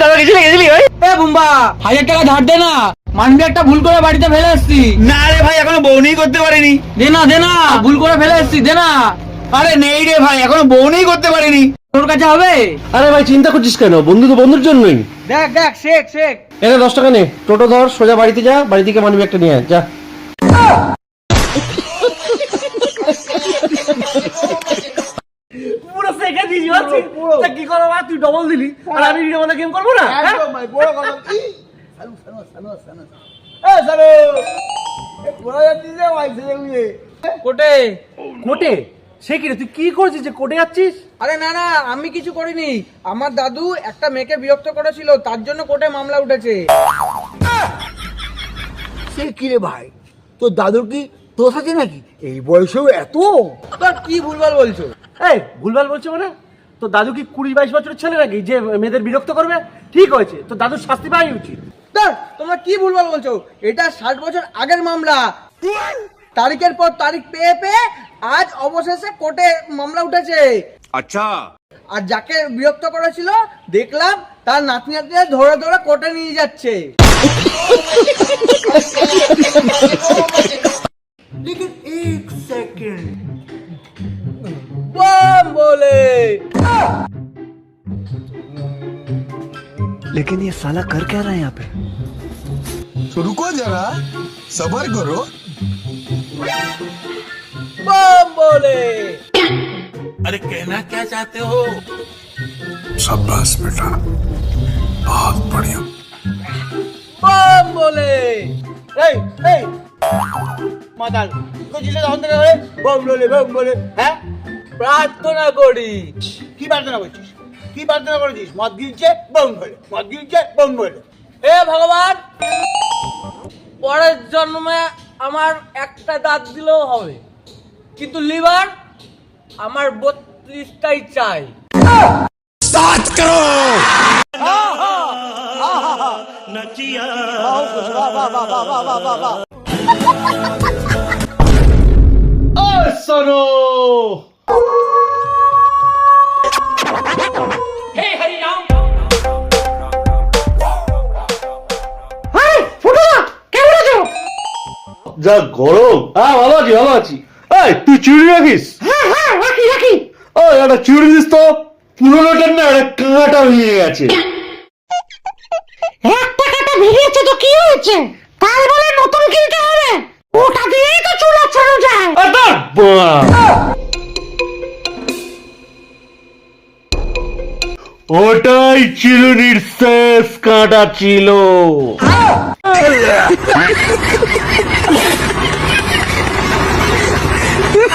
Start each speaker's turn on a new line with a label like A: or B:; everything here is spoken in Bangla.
A: দাদা গেছিলি গেছিলি ভাই
B: এ বুম্বা হাজার টাকা ধার দে না। মানবি একটা ভুল করে বাড়িতে ফেলে এসছি।
A: না রে ভাই এখনও বউনি করতে পারিনি।
B: দে না দে না ভুল করে ফেলে এসছি দে না।
A: আরে নেই রে ভাই এখনও বউনি করতে পারিনি।
B: তোর কাছে হবে?
C: আরে ভাই চিন্তা করছিস কেন? বন্ধু তো বন্ধুর জন্যই।
B: দেখ দেখ শেখ শেখ।
C: এনে দশ টাকা নে। টোটো ধর সোজা বাড়িতে যা বাড়ি থেকে মানবি একটা নিয়ে আয়, যা।
A: কি ভাই, তুই ডবল দিলি। আর আমি ডবল গেম করব না?
D: একদম ভাই বড় কথা। ই, সালু সালু সালু সালু এ সালু এ পুরা যাচ্ছিস রে ভাই ছেলে উড়ে
B: কোটে।
A: কোটে? সে কি রে? তুই কি করছিস যে কোটে যাচ্ছিস?
B: আরে না না আমি কিছু করিনি। আমার দাদু একটা মেয়েকে বিরক্ত করেছিল তার জন্য কোর্টে মামলা উঠেছে।
D: সে কি রে ভাই? তোর দাদুর কি তোর সাথে নাকি? এই বয়সেও এত?
B: তোর কি ভুলভাল বলছো?
A: এই ভুলভাল বলছে মানে? তো দাদু কি কুড়ি বাইশ বছরের ছেলে নাকি যে মেয়েদের বিরক্ত করবে ঠিক হয়েছে তো দাদুর শাস্তি পাওয়াই উচিত
B: স্যার তোমরা কি ভুলভাল বলছো এটা ষাট বছর আগের মামলা তারিখের পর তারিখ পেয়ে পেয়ে আজ অবশেষে কোর্টে মামলা উঠেছে
E: अच्छा
B: আর যাকে বিরক্ত করেছিল দেখলাম তার নাতনি নাতনিরা ধরে ধরে কোর্টে নিয়ে যাচ্ছে
D: लेकिन एक सेकंड
B: বাম বলে
F: लेकिन ये साला कर क्या रहा है यहाँ पे
E: तो रुको जरा सबर करो
B: বাম বলে
E: अरे कहना क्या चाहते हो शाबाश बेटा बहुत बढ़िया
B: বাম বলে
D: এই এই মাতাল করছিস তখন থেকে ধরে বম বলে বম বলে হ্যাঁ
B: প্রার্থনা করি
D: কি প্রার্থনা করছিস? কি প্রার্থনা করেছিস? মদ গিলছে বম বলে মদ গিলছে বম বলে
B: হে ভগবান পরের জন্মে আমার একটা দাঁত দিলেও হবে। কিন্তু লিভার আমার বত্রিশটাই চাই।
C: যা গরম। হ্যাঁ ভালো আছি ভালো আছি। এই তুই চুড়ি রাখিস? হ্যাঁ হ্যাঁ রাখি রাখি। ও একটা চুড়ি দিস তো। পুরোনোটার না একটা কাঁটা ভেঙে গেছে।
G: একটা কাটা ভেঙেছে তো কি হয়েছে? তাই বলে নতুন কিনতে হবে। ওটা দিয়েই তো চুল আছড়ানো যায়।
C: বাঁ। ওটাই চিরুনির শেষ কাঁটা ছিল।